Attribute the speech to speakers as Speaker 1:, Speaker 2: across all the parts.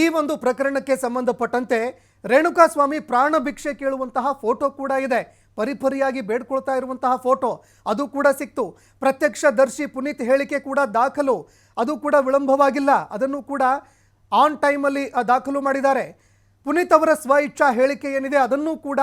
Speaker 1: ಈ ಒಂದು ಪ್ರಕರಣಕ್ಕೆ ಸಂಬಂಧಪಟ್ಟಂತೆ ರೇಣುಕಾಸ್ವಾಮಿ ಪ್ರಾಣ ಭಿಕ್ಷೆ ಕೇಳುವಂತಹ ಫೋಟೋ ಕೂಡ ಇದೆ. ಪರಿಪರಿಯಾಗಿ ಬೇಡ್ಕೊಳ್ತಾ ಇರುವಂತಹ ಫೋಟೋ ಅದು ಕೂಡ ಸಿಕ್ತು. ಪ್ರತ್ಯಕ್ಷದರ್ಶಿ ಪುನೀತ್ ಹೇಳಿಕೆ ಕೂಡ ದಾಖಲು. ಅದು ಕೂಡ ವಿಳಂಬವಾಗಿಲ್ಲ. ಅದನ್ನು ಕೂಡ ಆನ್ ಟೈಮಲ್ಲಿ ದಾಖಲು ಮಾಡಿದ್ದಾರೆ. ಪುನೀತ್ ಅವರ ಸ್ವ ಇಚ್ಛಾ ಹೇಳಿಕೆ ಏನಿದೆ ಅದನ್ನು ಕೂಡ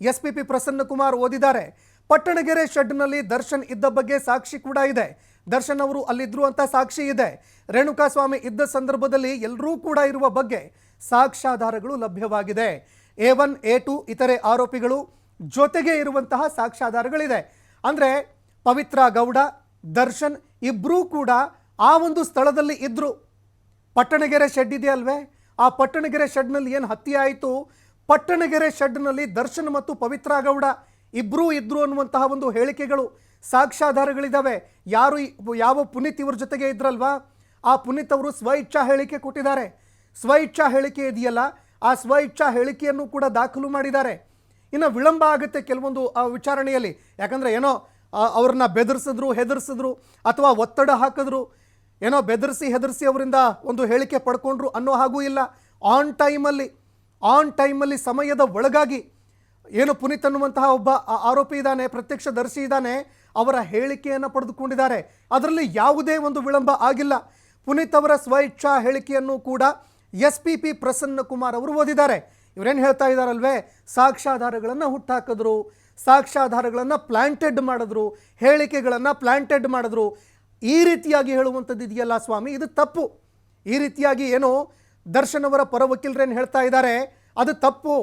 Speaker 1: ಎಸ್ ಪಿ ಪಿ ಪ್ರಸನ್ನಕುಮಾರ್ ಓದಿದ್ದಾರೆ. ಪಟ್ಟಣಗೆರೆ ಶೆಡ್ನಲ್ಲಿ ದರ್ಶನ್ ಇದ್ದ ಬಗ್ಗೆ ಸಾಕ್ಷಿ ಕೂಡ ಇದೆ. ದರ್ಶನ್ ಅವರು ಅಲ್ಲಿದ್ರು ಅಂತ ಸಾಕ್ಷಿ ಇದೆ. ರೇಣುಕಾಸ್ವಾಮಿ ಇದ್ದ ಸಂದರ್ಭದಲ್ಲಿ ಎಲ್ಲರೂ ಕೂಡ ಇರುವ ಬಗ್ಗೆ ಸಾಕ್ಷ್ಯಾಧಾರಗಳು ಲಭ್ಯವಾಗಿದೆ. ಎ ಒನ್, ಎ ಟು ಇತರೆ ಆರೋಪಿಗಳು ಜೊತೆಗೆ ಇರುವಂತಹ ಸಾಕ್ಷ್ಯಾಧಾರಗಳಿದೆ. ಅಂದರೆ ಪವಿತ್ರ ಗೌಡ, ದರ್ಶನ್ ಇಬ್ಬರೂ ಕೂಡ ಆ ಒಂದು ಸ್ಥಳದಲ್ಲಿ ಇದ್ದರು ಪಟ್ಟಣಗೆರೆ ಶೆಡ್ ಇದೆ ಅಲ್ವೇ? ಆ ಪಟ್ಟಣಗೆರೆ ಶೆಡ್ನಲ್ಲಿ ಏನು ಹತ್ಯೆ ಆಯಿತು? ಪಟ್ಟಣಗೆರೆ ಶೆಡ್ನಲ್ಲಿ ದರ್ಶನ್ ಮತ್ತು ಪವಿತ್ರ ಗೌಡ ಇಬ್ಬರೂ ಇದ್ದರು ಅನ್ನುವಂತಹ ಒಂದು ಹೇಳಿಕೆಗಳು ಸಾಕ್ಷ್ಯಾಧಾರಗಳಿದ್ದಾವೆ ಯಾರು ಯಾವ ಪುನೀತ್ ಇವ್ರ ಜೊತೆಗೆ ಇದ್ರಲ್ವಾ? ಆ ಪುನೀತ್ ಅವರು ಸ್ವ ಇಚ್ಛಾ ಹೇಳಿಕೆ ಕೊಟ್ಟಿದ್ದಾರೆ. ಸ್ವ ಇಚ್ಛಾ ಹೇಳಿಕೆ ಇದೆಯಲ್ಲ, ಆ ಸ್ವ ಇಚ್ಛಾ ಹೇಳಿಕೆಯನ್ನು ಕೂಡ ದಾಖಲು ಮಾಡಿದ್ದಾರೆ. ಇನ್ನು ವಿಳಂಬ ಆಗುತ್ತೆ ಕೆಲವೊಂದು ವಿಚಾರಣೆಯಲ್ಲಿ. ಯಾಕಂದರೆ ಏನೋ ಅವ್ರನ್ನ ಬೆದರಿಸಿದ್ರು, ಹೆದರ್ಸಿದ್ರು, ಅಥವಾ ಒತ್ತಡ ಹಾಕಿದ್ರು. ಏನೋ ಬೆದರಿಸಿ, ಹೆದರಿಸಿ ಅವರಿಂದ ಒಂದು ಹೇಳಿಕೆ ಪಡ್ಕೊಂಡ್ರು ಅನ್ನೋ ಹಾಗೂ ಇಲ್ಲ. ಆನ್ ಟೈಮಲ್ಲಿ ಆನ್ ಟೈಮಲ್ಲಿ ಸಮಯದ ಒಳಗಾಗಿ ಏನು ಪುನೀತ್ ಅನ್ನುವಂತಹ ಒಬ್ಬ ಆರೋಪಿ ಇದ್ದಾನೆ, ಪ್ರತ್ಯಕ್ಷದರ್ಶಿ ಇದ್ದಾನೆ ಅವರ ಹೇಳಿಕೆಯನ್ನು ಪಡೆದುಕೊಂಡಿದ್ದಾರೆ. ಅದರಲ್ಲಿ ಯಾವುದೇ ಒಂದು ವಿಳಂಬ ಆಗಿಲ್ಲ. ಪುನೀತ್ ಅವರ ಸ್ವ ಇಚ್ಛಾ ಹೇಳಿಕೆಯನ್ನು ಕೂಡ S P P Prasanna Kumar ಅವರು ಓದಿದ್ದಾರೆ. ಇವರೇನು ಹೇಳ್ತಾ ಇದ್ದಾರಲ್ವೇ? ಸಾಕ್ಷ್ಯಾಧಾರಗಳನ್ನು ಹುಟ್ಟಾಕಿದ್ರು, ಸಾಕ್ಷ್ಯಾಧಾರಗಳನ್ನು ಪ್ಲಾಂಟೆಡ್ ಮಾಡಿದ್ರು, ಹೇಳಿಕೆಗಳನ್ನು ಪ್ಲಾಂಟೆಡ್ ಮಾಡಿದ್ರು. ಈ ರೀತಿಯಾಗಿ ಹೇಳುವಂಥದ್ದು ಇದೆಯಲ್ಲ ಸ್ವಾಮಿ? ಇದು ತಪ್ಪು. ಈ ರೀತಿಯಾಗಿ ಏನು ದರ್ಶನ್ ಅವರ ಪರ ವಕೀಲರೇನು ಹೇಳ್ತಾ ಇದ್ದಾರೆ? ಅದು ತಪ್ಪು.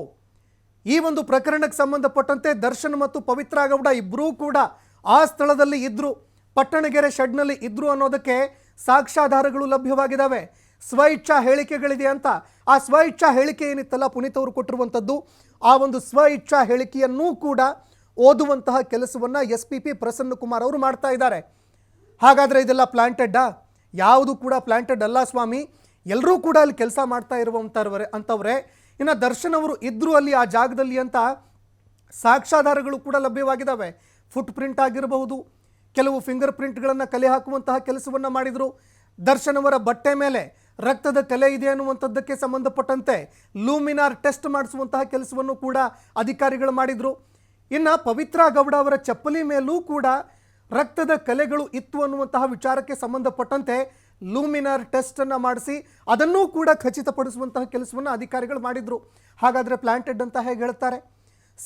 Speaker 1: ಈ ಒಂದು ಪ್ರಕರಣಕ್ಕೆ ಸಂಬಂಧಪಟ್ಟಂತೆ ದರ್ಶನ್ ಮತ್ತು ಪವಿತ್ರ ಗೌಡ ಇಬ್ಬರೂ ಕೂಡ ಆ ಸ್ಥಳದಲ್ಲಿ ಇದ್ದರು ಪಟ್ಟಣಗೆರೆ ಶೆಡ್ನಲ್ಲಿ ಇದ್ದರು ಅನ್ನೋದಕ್ಕೆ ಸಾಕ್ಷ್ಯಾಧಾರಗಳು ಲಭ್ಯವಾಗಿದ್ದಾವೆ ಸ್ವ ಇಚ್ಛಾ ಹೇಳಿಕೆಗಳಿದೆ ಅಂತ. ಆ ಸ್ವ ಇಚ್ಛಾ ಹೇಳಿಕೆ ಏನಿತ್ತಲ್ಲ, ಪುನೀತ್ ಅವರು ಕೊಟ್ಟಿರುವಂಥದ್ದು, ಆ ಒಂದು ಸ್ವ ಇಚ್ಛಾ ಹೇಳಿಕೆಯನ್ನೂ ಕೂಡ ಓದುವಂತಹ ಕೆಲಸವನ್ನು S P P Prasanna Kumar ಅವರು ಮಾಡ್ತಾ ಇದ್ದಾರೆ. ಹಾಗಾದರೆ ಇದೆಲ್ಲ ಪ್ಲ್ಯಾಂಟೆಡ್ಡಾ ಯಾವುದು ಕೂಡ ಪ್ಲಾಂಟೆಡ್ ಅಲ್ಲ ಸ್ವಾಮಿ. ಎಲ್ಲರೂ ಕೂಡ ಅಲ್ಲಿ ಕೆಲಸ ಮಾಡ್ತಾ ಇರುವಂಥವ್ರೆ ಅಂಥವ್ರೆ ಇನ್ನು ದರ್ಶನ್ ಅವರು ಇದ್ದರು ಅಲ್ಲಿ ಆ ಜಾಗದಲ್ಲಿ ಅಂತ ಸಾಕ್ಷ್ಯಾಧಾರಗಳು ಕೂಡ ಲಭ್ಯವಾಗಿದ್ದಾವೆ ಫುಟ್ ಪ್ರಿಂಟ್ ಆಗಿರಬಹುದು. ಕೆಲವು ಫಿಂಗರ್ ಪ್ರಿಂಟ್ಗಳನ್ನು ಕಲೆ ಹಾಕುವಂತಹ ಕೆಲಸವನ್ನು ಮಾಡಿದರು. ದರ್ಶನ್ ಅವರ ಬಟ್ಟೆ ಮೇಲೆ ರಕ್ತದ ಕಲೆ ಇದೆ ಅನ್ನುವಂಥದ್ದಕ್ಕೆ ಸಂಬಂಧಪಟ್ಟಂತೆ ಲೂಮಿನಾರ್ ಟೆಸ್ಟ್ ಮಾಡಿಸುವಂತಹ ಕೆಲಸವನ್ನು ಕೂಡ ಅಧಿಕಾರಿಗಳು ಮಾಡಿದರು. ಇನ್ನು ಪವಿತ್ರ ಗೌಡ ಅವರ ಚಪ್ಪಲಿ ಮೇಲೂ ಕೂಡ ರಕ್ತದ ಕಲೆಗಳು ಇತ್ತು ಅನ್ನುವಂತಹ ವಿಚಾರಕ್ಕೆ ಸಂಬಂಧಪಟ್ಟಂತೆ ಲೂಮಿನಾರ್ ಟೆಸ್ಟನ್ನು ಮಾಡಿಸಿ ಅದನ್ನೂ ಕೂಡ ಖಚಿತಪಡಿಸುವಂತಹ ಕೆಲಸವನ್ನು ಅಧಿಕಾರಿಗಳು ಮಾಡಿದರು. ಹಾಗಾದರೆ ಪ್ಲಾಂಟೆಡ್ ಅಂತ ಹೇಗೆ ಹೇಳ್ತಾರೆ?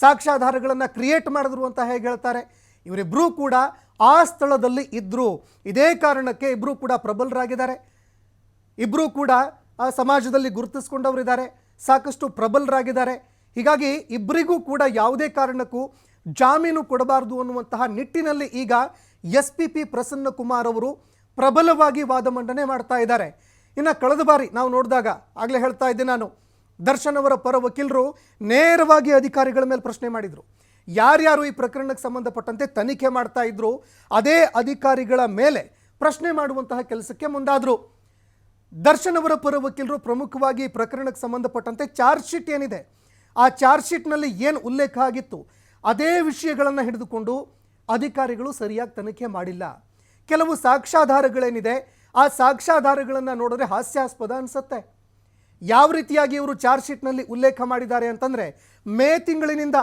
Speaker 1: ಸಾಕ್ಷ್ಯಾಧಾರಗಳನ್ನು ಕ್ರಿಯೇಟ್ ಮಾಡಿದ್ರು ಅಂತ ಹೇಗೆ ಹೇಳ್ತಾರೆ? ಇವರಿಬ್ಬರೂ ಕೂಡ ಆ ಸ್ಥಳದಲ್ಲಿ ಇದ್ದರು ಇದೇ ಕಾರಣಕ್ಕೆ ಇಬ್ಬರೂ ಕೂಡ ಪ್ರಬಲರಾಗಿದ್ದಾರೆ. ಇಬ್ಬರೂ ಕೂಡ ಆ ಸಮಾಜದಲ್ಲಿ ಗುರುತಿಸ್ಕೊಂಡವರಿದ್ದಾರೆ, ಸಾಕಷ್ಟು ಪ್ರಬಲರಾಗಿದ್ದಾರೆ. ಹೀಗಾಗಿ ಇಬ್ಬರಿಗೂ ಕೂಡ ಯಾವುದೇ ಕಾರಣಕ್ಕೂ ಜಾಮೀನು ಕೊಡಬಾರದು ಅನ್ನುವಂತಹ ನಿಟ್ಟಿನಲ್ಲಿ ಈಗ S P P Prasanna Kumar ಅವರು ಪ್ರಬಲವಾಗಿ ವಾದ ಮಂಡನೆ ಮಾಡ್ತಾ ಇದ್ದಾರೆ. ಇನ್ನು ಕಳೆದ ಬಾರಿ ನಾವು ನೋಡಿದಾಗ ಆಗಲೇ ಹೇಳ್ತಾ ಇದ್ದೆ ನಾನು ದರ್ಶನ್ ಅವರ ಪರ ವಕೀಲರು ನೇರವಾಗಿ ಅಧಿಕಾರಿಗಳ ಮೇಲೆ ಪ್ರಶ್ನೆ ಮಾಡಿದರು. ಯಾರ್ಯಾರು ಈ ಪ್ರಕರಣಕ್ಕೆ ಸಂಬಂಧಪಟ್ಟಂತೆ ತನಿಖೆ ಮಾಡ್ತಾ ಇದ್ರು, ಅದೇ ಅಧಿಕಾರಿಗಳ ಮೇಲೆ ಪ್ರಶ್ನೆ ಮಾಡುವಂತಹ ಕೆಲಸಕ್ಕೆ ಮುಂದಾದರು. ದರ್ಶನ್ ಅವರ ಪರ ವಕೀಲರು ಪ್ರಮುಖವಾಗಿ ಈ ಪ್ರಕರಣಕ್ಕೆ ಸಂಬಂಧಪಟ್ಟಂತೆ ಚಾರ್ಜ್ ಶೀಟ್ ಏನಿದೆ, ಆ ಚಾರ್ಜ್ ಶೀಟ್ನಲ್ಲಿ ಏನು ಉಲ್ಲೇಖ ಆಗಿತ್ತು, ಅದೇ ವಿಷಯಗಳನ್ನು ಹಿಡಿದುಕೊಂಡು ಅಧಿಕಾರಿಗಳು ಸರಿಯಾಗಿ ತನಿಖೆ ಮಾಡಿಲ್ಲ. ಕೆಲವು ಸಾಕ್ಷ್ಯಾಧಾರಗಳೇನಿದೆ, ಆ ಸಾಕ್ಷ್ಯಾಧಾರಗಳನ್ನು ನೋಡಿದ್ರೆ ಹಾಸ್ಯಾಸ್ಪದ ಅನಿಸುತ್ತೆ. ಯಾವ ರೀತಿಯಾಗಿ ಇವರು ಚಾರ್ಜ್ ಶೀಟ್ನಲ್ಲಿ ಉಲ್ಲೇಖ ಮಾಡಿದ್ದಾರೆ ಅಂತಂದರೆ ಮೇ ತಿಂಗಳಿನಿಂದ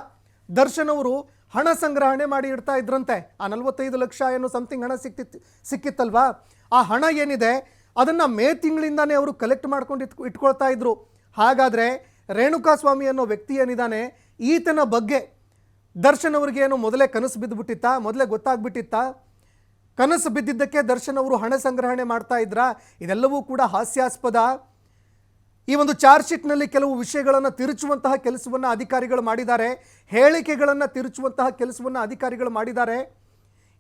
Speaker 1: ದರ್ಶನ್ ಅವರು ಹಣ ಸಂಗ್ರಹಣೆ ಮಾಡಿ ಇಡ್ತಾ ಇದ್ರಂತೆ. ಆ ನಲವತ್ತೈದು ಲಕ್ಷ ಏನೋ ಸಮಥಿಂಗ್ ಹಣ ಸಿಕ್ತಿತ್ತು ಸಿಕ್ಕಿತ್ತಲ್ವಾ? ಆ ಹಣ ಏನಿದೆ ಅದನ್ನು ಮೇ ತಿಂಗಳಿಂದಾನೇ ಅವರು ಕಲೆಕ್ಟ್ ಮಾಡ್ಕೊಂಡು ಇಟ್ಕೊ, ಇಟ್ಕೊಳ್ತಾ ಇದ್ರು. ಹಾಗಾದರೆ ರೇಣುಕಾಸ್ವಾಮಿ ಅನ್ನೋ ವ್ಯಕ್ತಿ ಏನಿದ್ದಾನೆ ಈತನ ಬಗ್ಗೆ ದರ್ಶನ್ ಅವ್ರಿಗೆ ಏನು ಮೊದಲೇ ಕನಸು ಬಿದ್ದುಬಿಟ್ಟಿತ್ತಾ ಮೊದಲೇ ಗೊತ್ತಾಗ್ಬಿಟ್ಟಿತ್ತಾ? ಕನಸು ಬಿದ್ದಿದ್ದಕ್ಕೆ ದರ್ಶನ್ ಅವರು ಹಣ ಸಂಗ್ರಹಣೆ ಮಾಡ್ತಾ ಇದ್ರಾ? ಇದೆಲ್ಲವೂ ಕೂಡ ಹಾಸ್ಯಾಸ್ಪದ. ಈ ಒಂದು ಚಾರ್ಜ್ ಶೀಟ್ನಲ್ಲಿ ಕೆಲವು ವಿಷಯಗಳನ್ನು ತಿರುಚುವಂತಹ ಕೆಲಸವನ್ನು ಅಧಿಕಾರಿಗಳು ಮಾಡಿದ್ದಾರೆ, ಹೇಳಿಕೆಗಳನ್ನು ತಿರುಚುವಂತಹ ಕೆಲಸವನ್ನು ಅಧಿಕಾರಿಗಳು ಮಾಡಿದ್ದಾರೆ.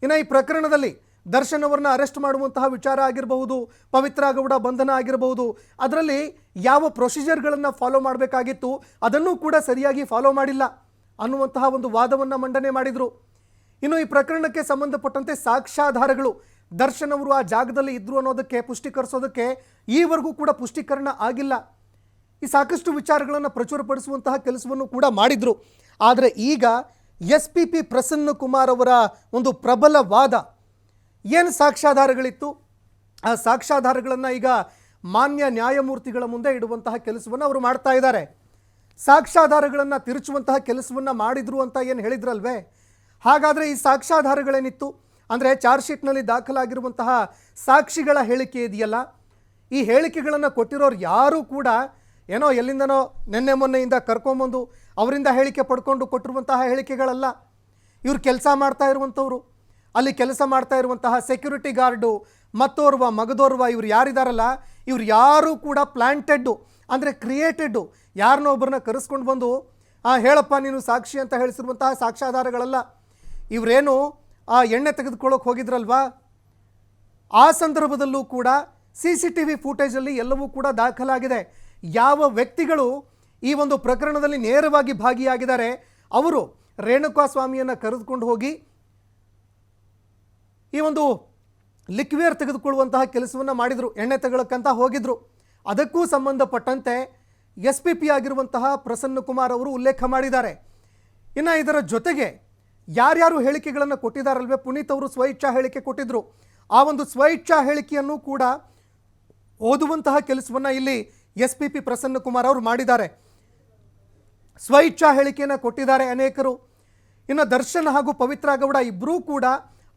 Speaker 1: ಇನ್ನು ಈ ಪ್ರಕರಣದಲ್ಲಿ ದರ್ಶನ್ ಅವರನ್ನ ಅರೆಸ್ಟ್ ಮಾಡುವಂತಹ ವಿಚಾರ ಆಗಿರಬಹುದು, ಪವಿತ್ರ ಗೌಡ ಬಂಧನ ಆಗಿರಬಹುದು, ಅದರಲ್ಲಿ ಯಾವ ಪ್ರೊಸೀಜರ್ಗಳನ್ನು ಫಾಲೋ ಮಾಡಬೇಕಾಗಿತ್ತು, ಅದನ್ನೂ ಕೂಡ ಸರಿಯಾಗಿ ಫಾಲೋ ಮಾಡಿಲ್ಲ ಅನ್ನುವಂತಹ ಒಂದು ವಾದವನ್ನು ಮಂಡನೆ ಮಾಡಿದರು. ಇನ್ನು ಈ ಪ್ರಕರಣಕ್ಕೆ ಸಂಬಂಧಪಟ್ಟಂತೆ ಸಾಕ್ಷ್ಯಾಧಾರಗಳು ದರ್ಶನ್ ಅವರು ಆ ಜಾಗದಲ್ಲಿ ಇದ್ರು ಅನ್ನೋದಕ್ಕೆ ಪುಷ್ಟೀಕರಿಸೋದಕ್ಕೆ ಈವರೆಗೂ ಕೂಡ ಪುಷ್ಟೀಕರಣ ಆಗಿಲ್ಲ. ಈ ಸಾಕಷ್ಟು ವಿಚಾರಗಳನ್ನು ಪ್ರಚುರಪಡಿಸುವಂತಹ ಕೆಲಸವನ್ನು ಕೂಡ ಮಾಡಿದರು. ಆದರೆ ಈಗ S P P Prasanna Kumar ಅವರ ಒಂದು ಪ್ರಬಲ ವಾದ ಏನು ಸಾಕ್ಷ್ಯಾಧಾರಗಳಿತ್ತು? ಆ ಸಾಕ್ಷ್ಯಾಧಾರಗಳನ್ನು ಈಗ ಮಾನ್ಯ ನ್ಯಾಯಮೂರ್ತಿಗಳ ಮುಂದೆ ಇಡುವಂತಹ ಕೆಲಸವನ್ನು ಅವರು ಮಾಡ್ತಾ ಇದ್ದಾರೆ. ಸಾಕ್ಷ್ಯಾಧಾರಗಳನ್ನು ತಿರುಚುವಂತಹ ಕೆಲಸವನ್ನು ಮಾಡಿದರು ಅಂತ ಏನು ಹೇಳಿದ್ರಲ್ವೇ? ಹಾಗಾದರೆ ಈ ಸಾಕ್ಷ್ಯಾಧಾರಗಳೇನಿತ್ತು? ಅಂದರೆ ಚಾರ್ಜ್ ಶೀಟ್ನಲ್ಲಿ ದಾಖಲಾಗಿರುವಂತಹ ಸಾಕ್ಷಿಗಳ ಹೇಳಿಕೆ ಇದೆಯಲ್ಲ? ಈ ಹೇಳಿಕೆಗಳನ್ನು ಕೊಟ್ಟಿರೋರು ಯಾರೂ ಕೂಡ ಏನೋ ಎಲ್ಲಿಂದನೋ ನಿನ್ನೆ ಮೊನ್ನೆಯಿಂದ ಕರ್ಕೊಂಬಂದು ಅವರಿಂದ ಹೇಳಿಕೆ ಪಡ್ಕೊಂಡು ಕೊಟ್ಟಿರುವಂತಹ ಹೇಳಿಕೆಗಳಲ್ಲ. ಇವ್ರು ಕೆಲಸ ಮಾಡ್ತಾ ಇರುವಂಥವ್ರು. ಅಲ್ಲಿ ಕೆಲಸ ಮಾಡ್ತಾ ಇರುವಂತಹ ಸೆಕ್ಯೂರಿಟಿ ಗಾರ್ಡು ಮತ್ತೋರ್ವ, ಮಗದೋರ್ವ ಇವ್ರು ಯಾರಿದಾರಲ್ಲ, ಇವ್ರು ಯಾರೂ ಕೂಡ ಪ್ಲ್ಯಾಂಟೆಡ್ಡು ಅಂದರೆ ಕ್ರಿಯೇಟೆಡ್ಡು ಯಾರನ್ನೋ ಒಬ್ಬರನ್ನ ಕರೆಸ್ಕೊಂಡು ಬಂದು ಹೇಳಪ್ಪ, ನೀನು ಸಾಕ್ಷಿ ಅಂತ ಹೇಳಿಸಿರುವಂತಹ ಸಾಕ್ಷ್ಯಾಧಾರಗಳಲ್ಲ. ಇವರೇನು ಆ ಎಣ್ಣೆ ತೆಗೆದುಕೊಳ್ಳೋಕೆ ಹೋಗಿದ್ರಲ್ವಾ? ಆ ಸಂದರ್ಭದಲ್ಲೂ ಕೂಡ ಸಿ ಸಿ ಟಿ ವಿ ಫುಟೇಜಲ್ಲಿ ಎಲ್ಲವೂ ಕೂಡ ದಾಖಲಾಗಿದೆ. ಯಾವ ವ್ಯಕ್ತಿಗಳು ಈ ಒಂದು ಪ್ರಕರಣದಲ್ಲಿ ನೇರವಾಗಿ ಭಾಗಿಯಾಗಿದ್ದಾರೆ, ಅವರು ರೇಣುಕಾ ಸ್ವಾಮಿಯನ್ನು ಕರೆದುಕೊಂಡು ಹೋಗಿ ಈ ಒಂದು ಲಿಕ್ವಿಯರ್ ತೆಗೆದುಕೊಳ್ಳುವಂತಹ ಕೆಲಸವನ್ನು ಮಾಡಿದರು, ಎಣ್ಣೆ ತಗೊಳ್ಳೋಕ್ಕಂತ ಹೋಗಿದ್ರು. ಅದಕ್ಕೂ ಸಂಬಂಧಪಟ್ಟಂತೆ ಎಸ್ ಪಿ ಪಿ ಆಗಿರುವಂತಹ ಪ್ರಸನ್ನ ಕುಮಾರ್ ಅವರು ಉಲ್ಲೇಖ ಮಾಡಿದ್ದಾರೆ. ಇನ್ನು ಇದರ ಜೊತೆಗೆ ಯಾರ್ಯಾರು ಹೇಳಿಕೆಗಳನ್ನು ಕೊಟ್ಟಿದ್ದಾರಲ್ವೇ ಪುನೀತ್ ಅವರು ಸ್ವಇಚ್ಛಾ ಹೇಳಿಕೆ ಕೊಟ್ಟಿದ್ರು. ಆ ಒಂದು ಸ್ವಇಚ್ಛಾ ಹೇಳಿಕೆಯನ್ನು ಕೂಡ ಓದುವಂತಹ ಕೆಲಸವನ್ನು ಇಲ್ಲಿ S P P Prasanna Kumar ಅವರು ಮಾಡಿದ್ದಾರೆ. ಸ್ವಇಚ್ಛಾ ಹೇಳಿಕೆಯನ್ನು ಕೊಟ್ಟಿದ್ದಾರೆ ಅನೇಕರು. ಇನ್ನು ದರ್ಶನ್ ಹಾಗೂ ಪವಿತ್ರ ಗೌಡ ಇಬ್ಬರೂ ಕೂಡ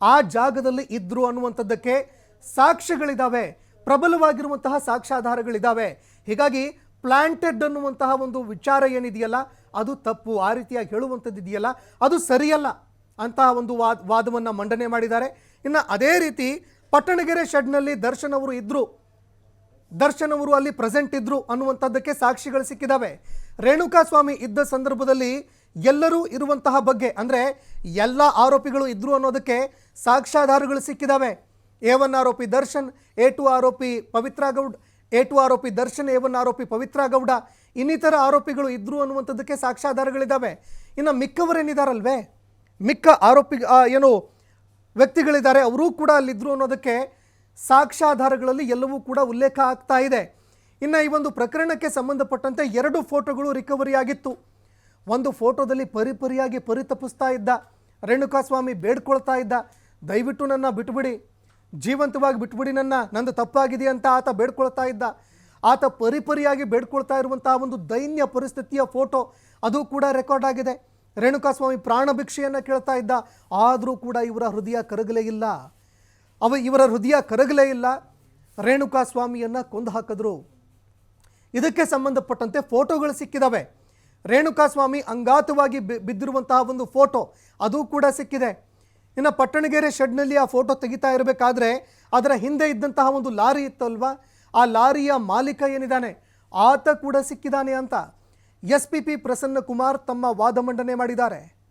Speaker 1: ಆ ಜಾಗದಲ್ಲಿ ಇದ್ದರು ಅನ್ನುವಂಥದ್ದಕ್ಕೆ ಸಾಕ್ಷ್ಯಗಳಿದ್ದಾವೆ ಪ್ರಬಲವಾಗಿರುವಂತಹ ಸಾಕ್ಷ್ಯಾಧಾರಗಳಿದ್ದಾವೆ ಹೀಗಾಗಿ ಪ್ಲಾಂಟೆಡ್ ಅನ್ನುವಂತಹ ಒಂದು ವಿಚಾರ ಏನಿದೆಯಲ್ಲ, ಅದು ತಪ್ಪು, ಆ ರೀತಿಯಾಗಿ ಹೇಳುವಂಥದ್ದು ಇದೆಯಲ್ಲ ಅದು ಸರಿಯಲ್ಲ ಅಂತಹ ಒಂದು ವಾದ, ವಾದವನ್ನು ಮಂಡನೆ ಮಾಡಿದ್ದಾರೆ. ಇನ್ನು ಅದೇ ರೀತಿ ಪಟ್ಟಣಗೆರೆ ಶೆಡ್ನಲ್ಲಿ ದರ್ಶನ್ ಅವರು ಇದ್ದರು ದರ್ಶನ್ ಅವರು ಅಲ್ಲಿ ಪ್ರೆಸೆಂಟ್ ಇದ್ದರು ಅನ್ನುವಂಥದ್ದಕ್ಕೆ ಸಾಕ್ಷಿಗಳು ಸಿಕ್ಕಿದ್ದಾವೆ ರೇಣುಕಾ ಸ್ವಾಮಿ ಇದ್ದ ಸಂದರ್ಭದಲ್ಲಿ ಎಲ್ಲರೂ ಇರುವಂತಹ ಬಗ್ಗೆ, ಅಂದರೆ ಎಲ್ಲ ಆರೋಪಿಗಳು ಇದ್ದರು ಅನ್ನೋದಕ್ಕೆ ಸಾಕ್ಷ್ಯಾಧಾರಗಳು ಸಿಕ್ಕಿದ್ದಾವೆ ಎ ಒನ್ ಆರೋಪಿ ದರ್ಶನ್, ಎ ಟು ಆರೋಪಿ ಪವಿತ್ರ ಗೌಡ್ ಎ ಟು ಆರೋಪಿ ದರ್ಶನ್ ಒನ್ ಆರೋಪಿ ಪವಿತ್ರ ಗೌಡ, ಇನ್ನಿತರ ಆರೋಪಿಗಳು ಇದ್ರು ಅನ್ನುವಂಥದ್ದಕ್ಕೆ ಸಾಕ್ಷ್ಯಾಧಾರಗಳಿದ್ದಾವೆ ಇನ್ನು ಮಿಕ್ಕವರೇನಿದಾರಲ್ವೇ? ಮಿಕ್ಕ ಆರೋಪಿ ಏನು ವ್ಯಕ್ತಿಗಳಿದ್ದಾರೆ, ಅವರೂ ಕೂಡ ಅಲ್ಲಿದ್ದರು ಅನ್ನೋದಕ್ಕೆ ಸಾಕ್ಷ್ಯಾಧಾರಗಳಲ್ಲಿ ಎಲ್ಲವೂ ಕೂಡ ಉಲ್ಲೇಖ ಆಗ್ತಾ ಇದೆ. ಇನ್ನು ಈ ಒಂದು ಪ್ರಕರಣಕ್ಕೆ ಸಂಬಂಧಪಟ್ಟಂತೆ ಎರಡು ಫೋಟೋಗಳು ರಿಕವರಿ ಆಗಿತ್ತು. ಒಂದು ಫೋಟೋದಲ್ಲಿ ಪರಿಪರಿಯಾಗಿ ಪರಿತಪಿಸ್ತಾ ಇದ್ದ, ರೇಣುಕಾಸ್ವಾಮಿ ಬೇಡ್ಕೊಳ್ತಾ ಇದ್ದ, ದಯವಿಟ್ಟು ನನ್ನ ಬಿಟ್ಬಿಡಿ. ಜೀವಂತವಾಗಿ ಬಿಟ್ಬಿಡಿ ನನ್ನ, ನಂದು ತಪ್ಪಾಗಿದೆ ಅಂತ ಆತ ಬೇಡ್ಕೊಳ್ತಾ ಇದ್ದ. ಆತ ಪರಿಪರಿಯಾಗಿ ಬೇಡ್ಕೊಳ್ತಾ ಇರುವಂತಹ ಒಂದು ದೈನ್ಯ ಪರಿಸ್ಥಿತಿಯ ಫೋಟೋ ಅದು ಕೂಡ ರೆಕಾರ್ಡ್ ಆಗಿದೆ. ರೇಣುಕಾಸ್ವಾಮಿ ಪ್ರಾಣ ಭಿಕ್ಷೆಯನ್ನು ಕೇಳ್ತಾ ಇದ್ದ. ಆದರೂ ಕೂಡ ಇವರ ಹೃದಯ ಕರಗಲೇ ಇಲ್ಲ. ಅವ, ಇವರ ಹೃದಯ ಕರಗಲೇ ಇಲ್ಲ. ರೇಣುಕಾ ಸ್ವಾಮಿಯನ್ನು ಕೊಂದು ಹಾಕಿದ್ರು. ಇದಕ್ಕೆ ಸಂಬಂಧಪಟ್ಟಂತೆ ಫೋಟೋಗಳು ಸಿಕ್ಕಿದಾವೆ. ರೇಣುಕಾ ಸ್ವಾಮಿ ಅಂಗಾತವಾಗಿ ಬಿದ್ದಿರುವಂತಹ ಒಂದು ಫೋಟೋ ಅದು ಕೂಡ ಸಿಕ್ಕಿದೆ. ಇನ್ನು ಪಟ್ಟಣಗೆರೆ ಶೆಡ್ನಲ್ಲಿ ಆ ಫೋಟೋ ತೆಗಿತಾ ಇರಬೇಕಾದ್ರೆ ಅದರ ಹಿಂದೆ ಇದ್ದಂತಹ ಒಂದು ಲಾರಿ ಇತ್ತಲ್ವಾ? ಆ ಲಾರಿಯ ಮಾಲೀಕ ಏನಿದ್ದಾನೆ ಆತ ಕೂಡ ಸಿಕ್ಕಿದ್ದಾನೆ ಅಂತ S P P Prasanna Kumar ತಮ್ಮ ವಾದ ಮಂಡನೆ ಮಾಡಿದ್ದಾರೆ.